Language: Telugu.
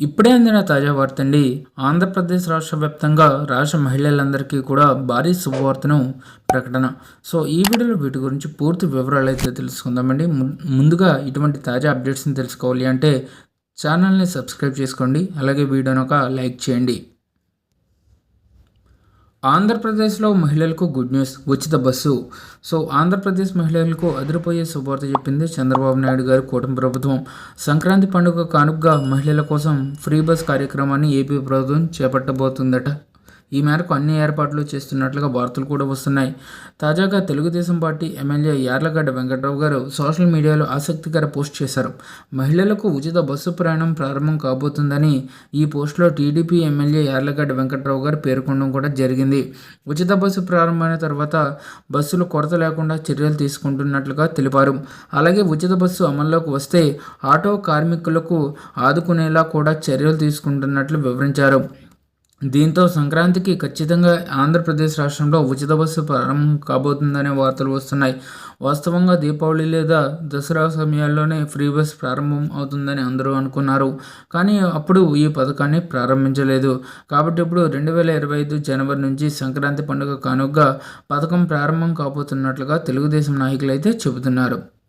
ఇప్పుడే అందిన తాజా వార్త అండి ఆంధ్రప్రదేశ్ రాష్ట్ర వ్యాప్తంగా రాష్ట్ర మహిళలందరికీ కూడా భారీ శుభవార్తను ప్రకటన. సో ఈ వీడియోలో వీటి గురించి పూర్తి వివరాలు అయితే తెలుసుకుందామండి. ము- ముందుగా ఇటువంటి తాజా అప్డేట్స్ని తెలుసుకోవాలి అంటే ఛానల్ని సబ్స్క్రైబ్ చేసుకోండి. అలాగే వీడియోని ఒక లైక్ చేయండి. ఆంధ్రప్రదేశ్లో మహిళలకు గుడ్ న్యూస్ ఉచిత బస్సు. సో ఆంధ్రప్రదేశ్ మహిళలకు అదిరిపోయే శుభవార్త చెప్పింది చంద్రబాబు నాయుడు గారి కూటమి ప్రభుత్వం. సంక్రాంతి పండుగ కానుకగా మహిళల కోసం ఫ్రీ బస్ కార్యక్రమాన్ని ఏపీ ప్రభుత్వం చేపట్టబోతుందట. ఈ మేరకు అన్ని ఏర్పాట్లు చేస్తున్నట్లుగా వార్తలు కూడా వస్తున్నాయి. తాజాగా Telugu Desam party MLA Yarlagadda Venkatrao garu social మీడియాలో ఆసక్తికర పోస్ట్ చేశారు. మహిళలకు ఉచిత బస్సు ప్రయాణం ప్రారంభం కాబోతుందని ఈ పోస్టులో టీడీపీ ఎమ్మెల్యే యార్లగడ్డ వెంకట్రావు గారు పేర్కొనడం కూడా జరిగింది. ఉచిత బస్సు ప్రారంభమైన తర్వాత బస్సులు కొరత లేకుండా చర్యలు తీసుకుంటున్నట్లుగా తెలిపారు. అలాగే ఉచిత బస్సు అమల్లోకి వస్తే ఆటో కార్మికులకు ఆదుకునేలా కూడా చర్యలు తీసుకుంటున్నట్లు వివరించారు. దీంతో సంక్రాంతికి ఖచ్చితంగా ఆంధ్రప్రదేశ్ రాష్ట్రంలో ఉచిత బస్సు ప్రారంభం కాబోతుందనే వార్తలు వస్తున్నాయి. వాస్తవంగా దీపావళి లేదా దసరా సమయాల్లోనే ఫ్రీ బస్ ప్రారంభం అవుతుందని అందరూ అనుకున్నారు. కానీ అప్పుడు ఈ పథకాన్ని ప్రారంభించలేదు. కాబట్టి ఇప్పుడు రెండు వేల ఇరవై ఐదు జనవరి నుంచి సంక్రాంతి పండుగ కానుగ్గా పథకం ప్రారంభం కాబోతున్నట్లుగా తెలుగుదేశం నాయకులు అయితే చెబుతున్నారు.